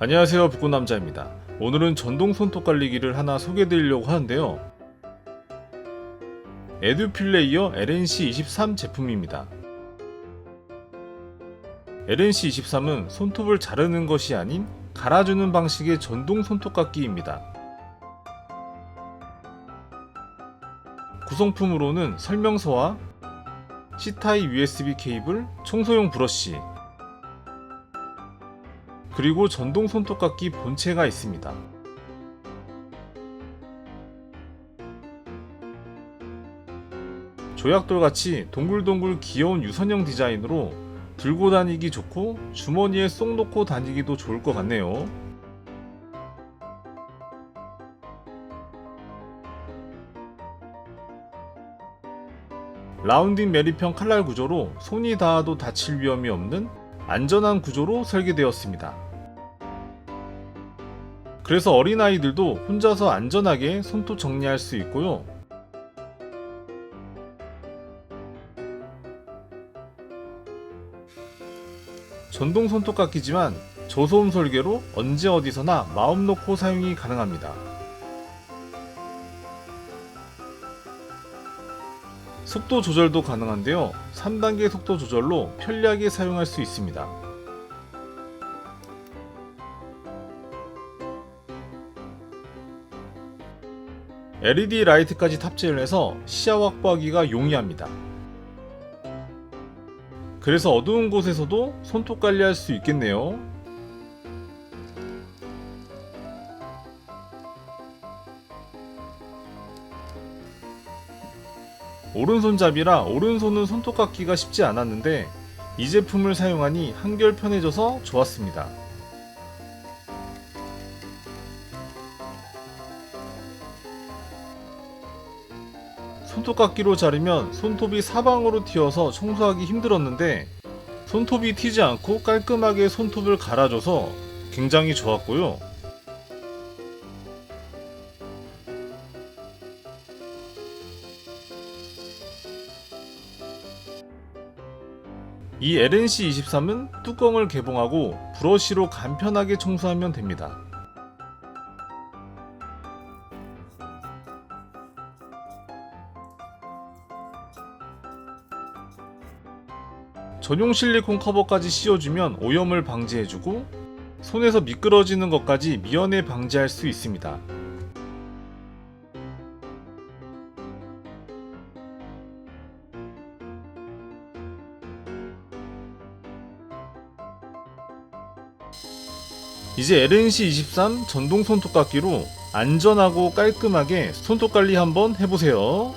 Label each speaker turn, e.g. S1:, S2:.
S1: 안녕하세요 북구남자입니다. 오늘은 전동 손톱 관리기를 하나 소개해드리려고 하는데요. 에듀필레이어 LNC23 제품입니다. LNC23은 손톱을 자르는 것이 아닌 갈아주는 방식의 전동 손톱깎이입니다. 구성품으로는 설명서와 C타입 USB 케이블, 청소용 브러쉬, 그리고 전동 손톱깎이 본체가 있습니다. 조약돌 같이 동글동글 귀여운 유선형 디자인으로 들고 다니기 좋고 주머니에 쏙 넣고 다니기도 좋을 것 같네요. 라운딩 메리평 칼날 구조로 손이 닿아도 다칠 위험이 없는 안전한 구조로 설계되었습니다. 그래서 어린아이들도 혼자서 안전하게 손톱 정리할 수 있고요. 전동 손톱깎이지만 저소음 설계로 언제 어디서나 마음 놓고 사용이 가능합니다. 속도 조절도 가능한데요. 3단계 속도 조절로 편리하게 사용할 수 있습니다. LED 라이트까지 탑재를 해서 시야 확보하기가 용이합니다. 그래서 어두운 곳에서도 손톱 관리할 수 있겠네요. 오른손잡이라 오른손은 손톱 깎기가 쉽지 않았는데 이 제품을 사용하니 한결 편해져서 좋았습니다. 손톱깎이로 자르면 손톱이 사방으로 튀어서 청소하기 힘들었는데 손톱이 튀지 않고 깔끔하게 손톱을 갈아줘서 굉장히 좋았고요. 이 LNC23은 뚜껑을 개봉하고 브러쉬로 간편하게 청소하면 됩니다. 전용 실리콘 커버까지 씌워주면 오염을 방지해주고 손에서 미끄러지는 것까지 미연에 방지할 수 있습니다. 이제 LNC23 전동 손톱깎이로 안전하고 깔끔하게 손톱 관리 한번 해보세요.